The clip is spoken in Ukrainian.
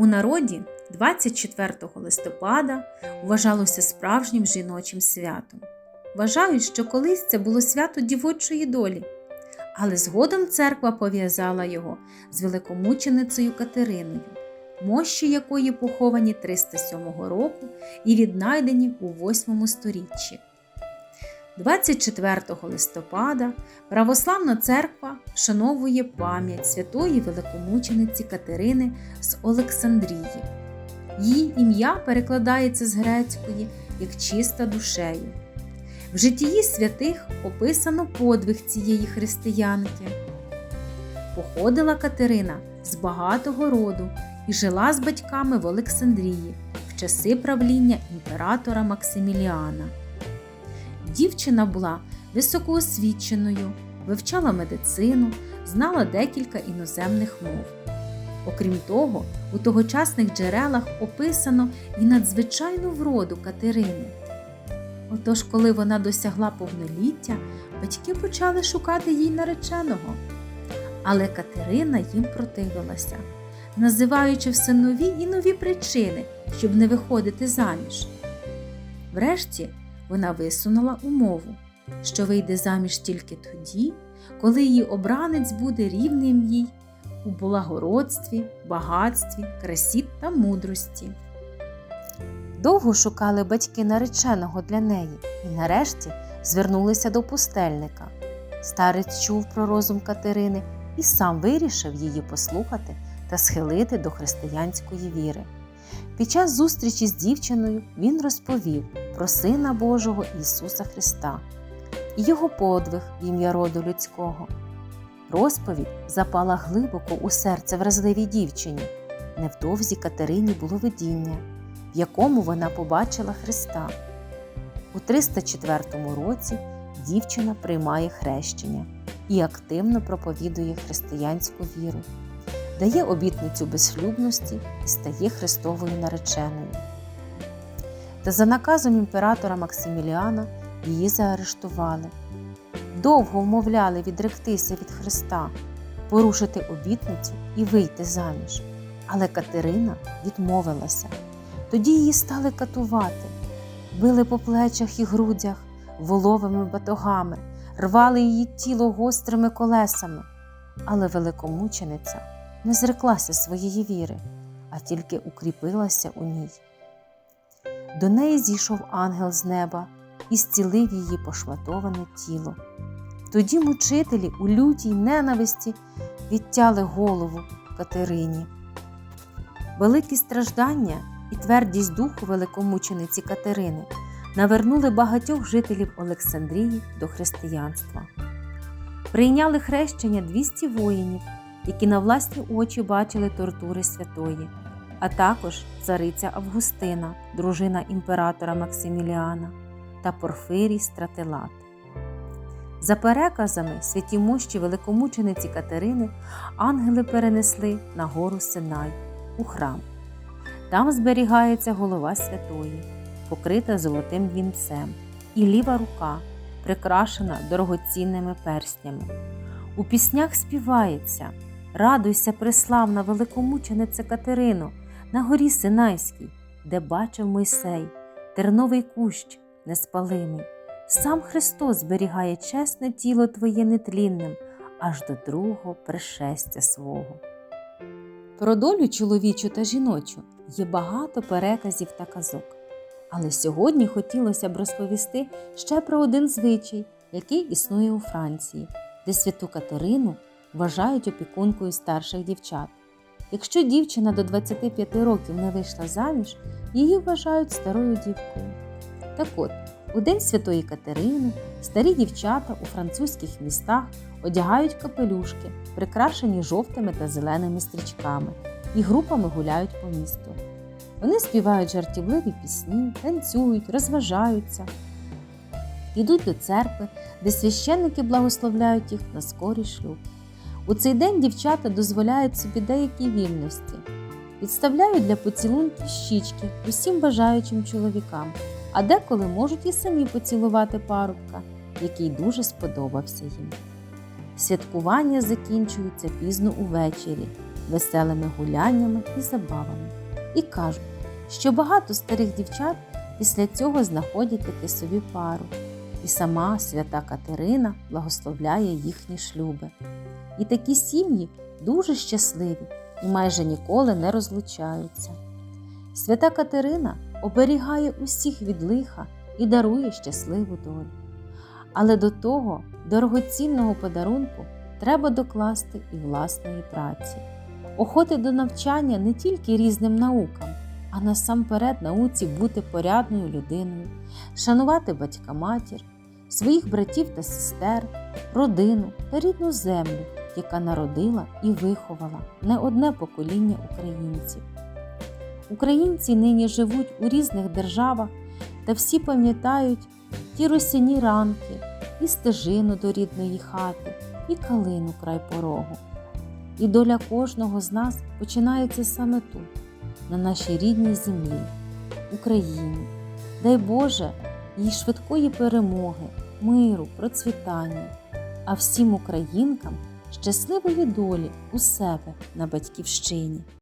У народі 24 листопада вважалося справжнім жіночим святом. Вважають, що колись це було свято дівочої долі, але згодом церква пов'язала його з великомученицею Катериною, мощі якої поховані 307 року і віднайдені у 8 сторіччі. 24 листопада Православна церква вшановує пам'ять святої великомучениці Катерини з Олександрії. Її ім'я перекладається з грецької як чиста душею. В житті святих описано подвиг цієї християнки. Походила Катерина з багатого роду і жила з батьками в Олександрії в часи правління імператора Максиміліана. Дівчина була високоосвіченою, вивчала медицину, знала декілька іноземних мов. Окрім того, у тогочасних джерелах описано і надзвичайну вроду Катерини. Отож, коли вона досягла повноліття, батьки почали шукати їй нареченого. Але Катерина їм противилася, називаючи все нові і нові причини, щоб не виходити заміж. Врешті вона висунула умову, що вийде заміж тільки тоді, коли її обранець буде рівним їй у благородстві, багатстві, красі та мудрості. Довго шукали батьки нареченого для неї і нарешті звернулися до пустельника. Старець чув про розум Катерини і сам вирішив її послухати та схилити до християнської віри. Під час зустрічі з дівчиною він розповів про Сина Божого Ісуса Христа і його подвиг в ім'я роду людського. Розповідь запала глибоко у серце вразливій дівчині. Невдовзі Катерині було видіння, в якому вона побачила Христа. У 304 році дівчина приймає хрещення і активно проповідує християнську віру, дає обітницю безшлюбності і стає Христовою нареченою. Та за наказом імператора Максиміліана її заарештували. Довго вмовляли відректися від Христа, порушити обітницю і вийти заміж. Але Катерина відмовилася. Тоді її стали катувати, били по плечах і грудях воловими батогами, рвали її тіло гострими колесами. Але великомучениця не зреклася своєї віри, а тільки укріпилася у ній. До неї зійшов ангел з неба і зцілив її пошматоване тіло. Тоді мучителі у лютій ненависті відтяли голову Катерині. Великі страждання і твердість духу великомучениці Катерини навернули багатьох жителів Олександрії до християнства. Прийняли хрещення 200 воїнів, які на власні очі бачили тортури святої, а також цариця Августина, дружина імператора Максиміліана та Порфирій Стратилат. За переказами святі мощі великомучениці Катерини ангели перенесли на гору Синай у храм. Там зберігається голова святої, покрита золотим вінцем, і ліва рука, прикрашена дорогоцінними перстнями. У піснях співається Радуйся, преславна великомучениця Катерино, на горі Синайській, де бачив Мойсей, терновий кущ неспалимий. Сам Христос зберігає чесне тіло Твоє нетлінним аж до другого пришестя свого. Про долю чоловічу та жіночу є багато переказів та казок. Але сьогодні хотілося б розповісти ще про один звичай, який існує у Франції, де святу Катерину вважають опікункою старших дівчат. Якщо дівчина до 25 років не вийшла заміж, її вважають старою дівкою. Так от, у День Святої Катерини старі дівчата у французьких містах одягають капелюшки, прикрашені жовтими та зеленими стрічками, і групами гуляють по місту. Вони співають жартівливі пісні, танцюють, розважаються, йдуть до церкви, де священники благословляють їх на скорий шлюб. У цей день дівчата дозволяють собі деякі вільності, підставляють для поцілунків щічки усім бажаючим чоловікам, а деколи можуть і самі поцілувати парубка, який дуже сподобався їм. Святкування закінчується пізно увечері, веселими гуляннями і забавами. І кажуть, що багато старих дівчат після цього знаходять таки собі пару. І сама свята Катерина благословляє їхні шлюби. І такі сім'ї дуже щасливі і майже ніколи не розлучаються. Свята Катерина оберігає усіх від лиха і дарує щасливу долю. Але до того дорогоцінного подарунку треба докласти і власної праці, охоти до навчання не тільки різним наукам, а насамперед науці бути порядною людиною, шанувати батька матір, своїх братів та сестер, родину та рідну землю, яка народила і виховала не одне покоління українців. Українці нині живуть у різних державах та всі пам'ятають ті росяні ранки, і стежину до рідної хати, і калину край порогу. І доля кожного з нас починається саме тут, на нашій рідній землі, Україні. Дай Боже їй швидкої перемоги, миру, процвітання, а всім українкам щасливої долі у себе на батьківщині.